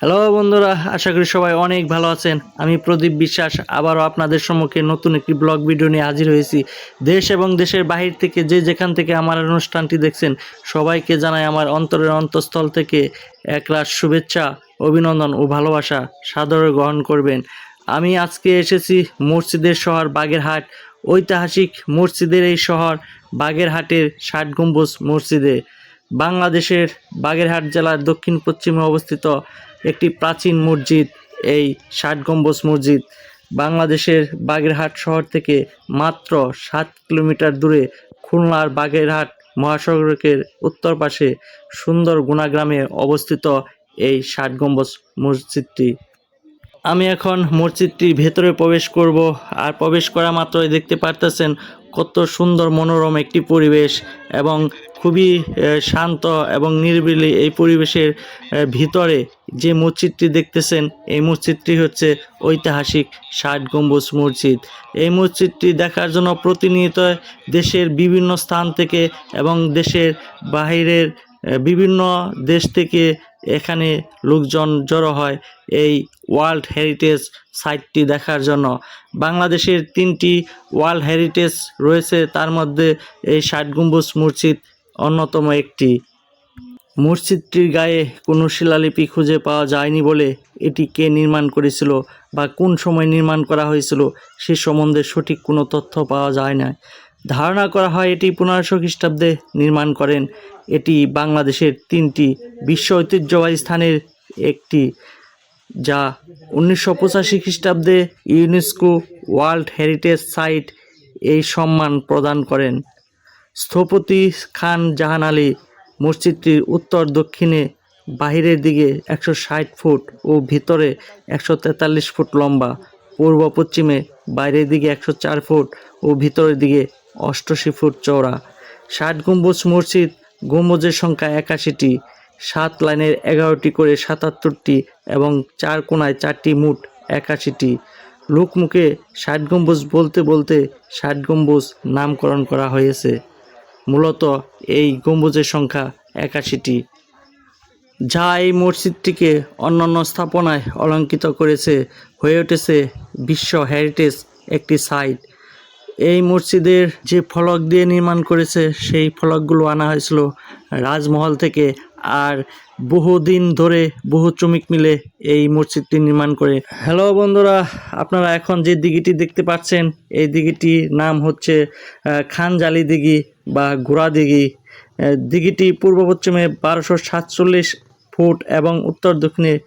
Hello বন্ধুরা, আশা করি সবাই অনেক ভালো আছেন। আমি প্রদীপ বিশ্বাস, আবারও আপনাদের সম্মুখে নতুন একটি ব্লগ ভিডিও নিয়ে হাজির হয়েছি। দেশ এবং দেশের বাহির থেকে যে যেখান থেকে আমার অনুষ্ঠানটি দেখছেন, সবাইকে জানাই আমার অন্তরের অন্তঃস্থল থেকে একরাশ শুভেচ্ছা, অভিনন্দন ও ভালোবাসা সাদরে গ্রহণ করবেন। আমি আজকে এসেছি মসজিদের শহর বাগেরহাট, ঐতিহাসিক মসজিদের এই শহর বাগেরহাটের ষাট গম্বুজ মসজিদে। বাংলাদেশের বাগেরহাট জেলার দক্ষিণ পশ্চিমে অবস্থিত একটি প্রাচীন মসজিদ, এই ষাট গম্বুজ মসজিদ। বাংলাদেশের বাগেরহাট শহর থেকে মাত্র সাত কিলোমিটার দূরে খুলনার বাগেরহাট মহাসড়কের উত্তর পাশে সুন্দর গুণাগ্রামে অবস্থিত এই ষাট গম্বুজ মসজিদটি। আমি এখন মসজিদটির ভেতরে প্রবেশ করব। আর প্রবেশ করা মাত্রই দেখতে পারতেছেন কত সুন্দর মনোরম একটি পরিবেশ এবং খুবই শান্ত এবং নিরিবিলি এই পরিবেশের ভিতরে যে মসজিদটি দেখতেছেন, এই মসজিদটি হচ্ছে ঐতিহাসিক ষাট গম্বুজ মসজিদ। এই মসজিদটি দেখার জন্য প্রতিনিয়ত দেশের বিভিন্ন স্থান থেকে এবং দেশের বাহিরের বিভিন্ন দেশ থেকে এখানে লোকজন জড়ো হয় এই ওয়ার্ল্ড হেরিটেজ সাইটটি দেখার জন্য। বাংলাদেশের তিনটি ওয়ার্ল্ড হেরিটেজ রয়েছে, তার মধ্যে এই ষাট গম্বুজ মসজিদ অন্যতম একটি। মসজিদটির গায়ে কোনো শিলালিপি খুঁজে পাওয়া যায়নি বলে এটি কে নির্মাণ করেছিল বা কোন সময় নির্মাণ করা হয়েছিল সে সম্বন্ধে সঠিক কোনো তথ্য পাওয়া যায় না ধারণা করা হয় এটি পনেরোশো খ্রিস্টাব্দে নির্মাণ করেন। এটি বাংলাদেশের তিনটি বিশ্ব ঐতিহ্যবাহী স্থানের একটি, যা উনিশশো পঁচাশি খ্রিস্টাব্দে ইউনেস্কো ওয়ার্ল্ড হেরিটেজ সাইট এই সম্মান প্রদান করেন। স্থপতি খান জাহান আলী মসজিদটির উত্তর দক্ষিণে বাহিরের দিকে একশো ষাট ফুট ও ভিতরে একশো তেতাল্লিশ ফুট লম্বা, পূর্ব পশ্চিমে বাইরের দিকে একশো চার ফুট ও ভিতরের দিকে অষ্টআশি ফুট চওড়া। ষাট গম্বুজ মসজিদ, গম্বুজের সংখ্যা একাশিটি, সাত লাইনের এগারোটি করে সাতাত্তরটি এবং চার কোনায় চারটি মুট একাশিটি। লোকমুখে ষাট গম্বুজ বলতে বলতে ষাট গম্বুজ নামকরণ করা হয়েছে। মূলত এই গম্বুজের সংখ্যা একাশিটি। যা এই মসজিদটিকে অন্যান্য স্থাপনায় অলঙ্কিত করেছে, হয়ে উঠেছে বিশ্ব হেরিটেজ একটি সাইট এই মসজিদের যে ফলক দিয়ে নির্মাণ করেছে, সেই ফলকগুলো আনা হয়েছিল রাজমহল থেকে, আর বহুদিন ধরে বহু শ্রমিক মিলে এই মসজিদটি নির্মাণ করে। হ্যালো বন্ধুরা, আপনারা এখন যে দিঘিটি দেখতে পাচ্ছেন, এই দিঘিটির নাম হচ্ছে খান খানজালি দিঘি বা ঘোড়া দিঘি। দিঘিটি পূর্ব পশ্চিমে বারোশো সাতচল্লিশ ফুট এবং উত্তর দক্ষিণে